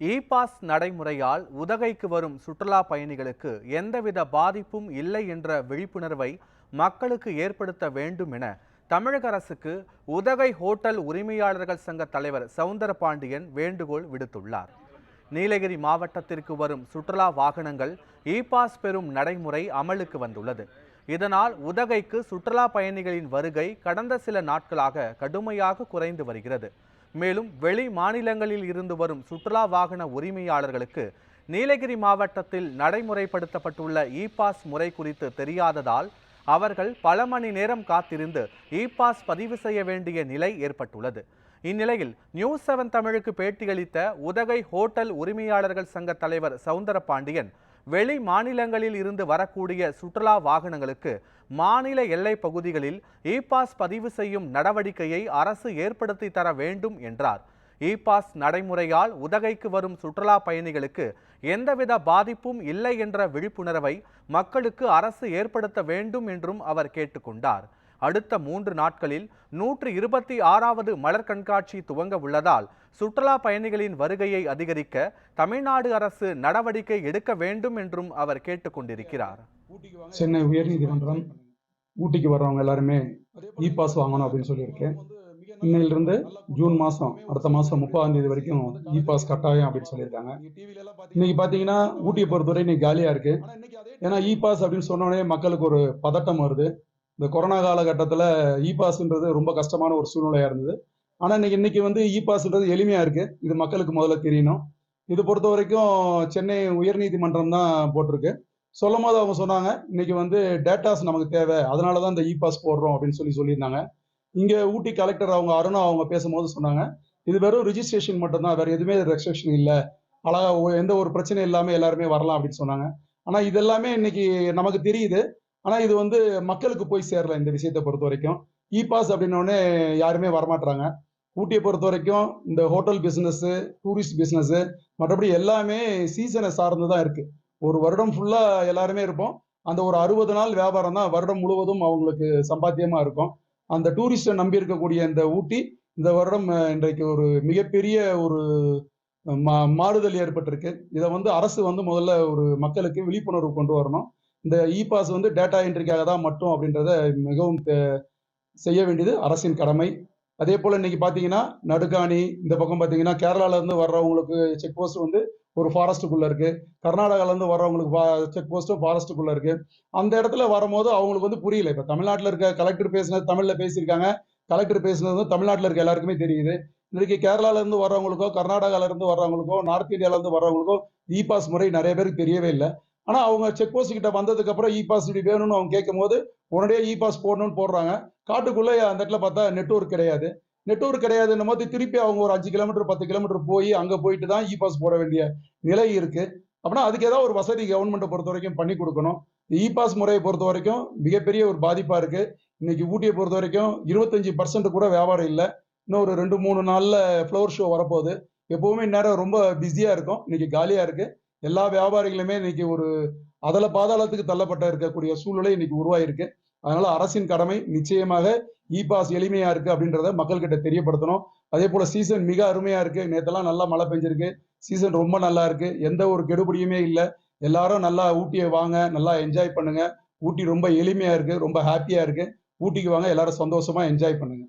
E pass நடைமுறையால் உதகைக்கு வரும் சுற்றுலா பயணிகளுக்கு எந்தவித பாதிப்பும் இல்லை என்ற விழிப்புணர்வை மக்களுக்கு ஏற்படுத்த வேண்டும் என தமிழக அரசுக்கு உதகை ஹோட்டல் உரிமையாளர்கள் சங்க தலைவர் சவுந்தரபாண்டியன் வேண்டுகோள் விடுத்துள்ளார். நீலகிரி மாவட்டத்திற்கு வரும் சுற்றுலா வாகனங்கள் இ பாஸ் பெறும் நடைமுறை அமலுக்கு வந்துள்ளது. இதனால் உதகைக்கு சுற்றுலா பயணிகளின் வருகை கடந்த சில நாட்களாக கடுமையாக குறைந்து வருகிறது. மேலும் வெளி மாநிலங்களில் இருந்து வரும் சுற்றுலா வாகன உரிமையாளர்களுக்கு நீலகிரி மாவட்டத்தில் நடைமுறைப்படுத்தப்பட்டுள்ள இ பாஸ் முறை குறித்து தெரியாததால் அவர்கள் பல மணி நேரம் காத்திருந்து இ பாஸ் பதிவு செய்ய வேண்டிய நிலை ஏற்பட்டுள்ளது. இந்நிலையில் நியூஸ் செவன் தமிழுக்கு பேட்டியளித்த உதகை ஹோட்டல் உரிமையாளர்கள் சங்க தலைவர் சவுந்தரபாண்டியன் வெளி மாநிலங்களில் இருந்து வரக்கூடிய சுற்றுலா வாகனங்களுக்கு மாநில எல்லை பகுதிகளில் இ பாஸ் பதிவு செய்யும் நடவடிக்கையை அரசு ஏற்படுத்தி தர வேண்டும் என்றார். இ பாஸ் நடைமுறையால் உதகைக்கு வரும் சுற்றுலா பயணிகளுக்கு எந்தவித பாதிப்பும் இல்லை என்ற விழிப்புணர்வை மக்களுக்கு அரசு ஏற்படுத்த வேண்டும் என்றும் அவர் கேட்டுக்கொண்டார். அடுத்த மூன்று நாட்களில் நூற்று இருபத்தி ஆறாவது மலர் கண்காட்சி துவங்க உள்ளதால் சுற்றுலா பயணிகளின் வருகையை அதிகரிக்க தமிழ்நாடு அரசு நடவடிக்கை எடுக்க வேண்டும் என்றும் அவர் கேட்டுக்கொண்டிருக்கிறார் சென்னை உயர்நீதிமன்றம் ஊட்டிக்கு வர்றவங்க எல்லாருமே இ பாஸ் வாங்கணும் அப்படின்னு சொல்லியிருக்கேன். இன்னையிலிருந்து ஜூன் மாதம் அடுத்த மாதம் முப்பதாம் தேதி வரைக்கும் இ பாஸ் கட்டாயம் அப்படின்னு சொல்லியிருக்காங்க. இன்னைக்கு பார்த்தீங்கன்னா ஊட்டியை பொறுத்தவரை இன்னைக்கு காலியாக இருக்கு. ஏன்னா இ பாஸ் அப்படின்னு சொன்னோடனே மக்களுக்கு ஒரு பதட்டம் வருது. இந்த கொரோனா காலகட்டத்தில் இ பாஸ்ன்றது ரொம்ப கஷ்டமான ஒரு சூழ்நிலையாக இருந்தது. ஆனால் இன்னைக்கு இன்னைக்கு வந்து இ பாஸ்ன்றது எளிமையாக இருக்குது இது மக்களுக்கு முதல்ல தெரியணும். இது பொறுத்த வரைக்கும் சென்னை உயர்நீதிமன்றம் தான் போட்டிருக்கு. சொல்லும் போது அவங்க சொன்னாங்க இன்னைக்கு வந்து டேட்டாஸ் நமக்கு தேவை. அதனால தான் இந்த இ பாஸ் போடுறோம் அப்படின்னு சொல்லி சொல்லியிருந்தாங்க. இங்கே ஊட்டி கலெக்டர் அவங்க அருணா அவங்க பேசும்போது சொன்னாங்க இது வெறும் ரிஜிஸ்ட்ரேஷன் மட்டும்தான். வேற எதுவுமே ரெஸ்ட்ரிக்ஷன் இல்லை. அழகா எந்த ஒரு பிரச்சனையும் இல்லாமல் எல்லாருமே வரலாம் அப்படின்னு சொன்னாங்க. ஆனால் இதெல்லாமே இன்னைக்கு நமக்கு தெரியுது. ஆனால் இது வந்து மக்களுக்கு போய் சேரல இந்த விஷயத்தை பொறுத்த வரைக்கும் இ பாஸ் அப்படின்னோடனே யாருமே வரமாட்டாங்க ஊட்டியை பொறுத்த வரைக்கும் இந்த ஹோட்டல் பிஸ்னஸ் டூரிஸ்ட் பிஸ்னஸ் மற்றபடி எல்லாமே சீசனை சார்ந்து தான் இருக்கு. ஒரு வருடம் ஃபுல்லா எல்லாருமே இருப்போம். அந்த ஒரு அறுபது நாள் வியாபாரம் தான் வருடம் முழுவதும் அவங்களுக்கு சம்பாத்தியமா இருக்கும். அந்த டூரிஸ்டை நம்பி இருக்கக்கூடிய இந்த ஊட்டி இந்த வருடம் இன்றைக்கு ஒரு மிகப்பெரிய ஒரு மா- மாறுதல் ஏற்பட்டிருக்கு. இதை வந்து அரசு வந்து முதல்ல ஒரு மக்களுக்கு விழிப்புணர்வு கொண்டு வரணும். இந்த இ பாஸ் வந்து டேட்டா என்ட்ரிக்காக தான் மட்டும் அப்படின்றத மிகவும் செய்ய வேண்டியது அரசின் கடமை. அதே போல் இன்னைக்கு பார்த்தீங்கன்னா நடுக்காணி இந்த பக்கம் பார்த்தீங்கன்னா கேரளால இருந்து வர்றவங்களுக்கு செக் போஸ்ட் வந்து ஒரு ஃபாரஸ்ட்டுக்குள்ளே இருக்குது கர்நாடகாவிலேருந்து வர்றவங்களுக்கு செக் போஸ்ட்டும் ஃபாரஸ்ட்டுக்குள்ளே இருக்குது அந்த இடத்துல வரும்போது அவங்களுக்கு வந்து புரியல. இப்போ தமிழ்நாட்டில் இருக்க கலெக்டர் பேசினது தமிழில் பேசியிருக்காங்க. கலெக்டர் பேசினது வந்து தமிழ்நாட்டில் இருக்க எல்லாருக்குமே தெரியுது. இன்றைக்கு கேரளாவிலேருந்து வர்றவங்களுக்கோ கர்நாடகாவிலேருந்து வர்றவங்களுக்கோ நார்த் இந்தியாவிலேருந்து வர்றவங்களுக்கோ இ பாஸ் முறை நிறைய பேருக்கு தெரியவே இல்லை. ஆனால் அவங்க செக் போஸ்ட் கிட்ட வந்ததுக்கு அப்புறம் இ பாஸ் இப்படி வேணும்னு அவங்க கேட்கும் போது உடனே இ பாஸ் போடணும்னு போடுறாங்க. காட்டுக்குள்ளே அந்த இடத்துல பார்த்தா நெட்ஒர்க் கிடையாது. நெட்வொர்க் கிடையாதுன்னும் போது திருப்பி அவங்க ஒரு அஞ்சு கிலோமீட்டர் பத்து கிலோமீட்டர் போய் அங்கே போயிட்டு தான் இ பாஸ் போட வேண்டிய நிலை இருக்கு. அப்படின்னா அதுக்கு ஏதாவது ஒரு வசதி கவர்மெண்ட்டை பொறுத்த வரைக்கும் பண்ணி கொடுக்கணும். இ பாஸ் முறையை பொறுத்த வரைக்கும் மிகப்பெரிய ஒரு பாதிப்பாக இருக்கு. இன்னைக்கு ஊட்டியை பொறுத்த வரைக்கும் இருபத்தஞ்சு பர்சன்ட் கூட வியாபாரம் இல்லை. இன்னும் ஒரு ரெண்டு மூணு நாளில் ஃப்ளவர் ஷோ வரப்போகுது. எப்போவுமே நேரம் ரொம்ப பிஸியாக இருக்கும். இன்னைக்கு காலியாக இருக்குது எல்லா வியாபாரிகளுமே இன்னைக்கு ஒரு அதல பாதாளத்துக்கு தள்ளப்பட்ட இருக்கக்கூடிய சூழ்நிலை இன்னைக்கு உருவாயிருக்கு. அதனால அரசின் கடமை நிச்சயமாக இ பாஸ் எளிமையா இருக்கு அப்படின்றத மக்கள்கிட்ட தெரியப்படுத்தணும். அதே போல சீசன் மிக அருமையா இருக்கு. நேத்தெல்லாம் நல்லா மழை பெஞ்சிருக்கு. சீசன் ரொம்ப நல்லா இருக்கு. எந்த ஒரு கெடுபடியுமே இல்லை. எல்லாரும் நல்லா ஊட்டியை வாங்க நல்லா என்ஜாய் பண்ணுங்க. ஊட்டி ரொம்ப எளிமையா இருக்கு. ரொம்ப ஹாப்பியா இருக்கு. ஊட்டிக்கு வாங்க. எல்லாரும் சந்தோஷமா என்ஜாய் பண்ணுங்க.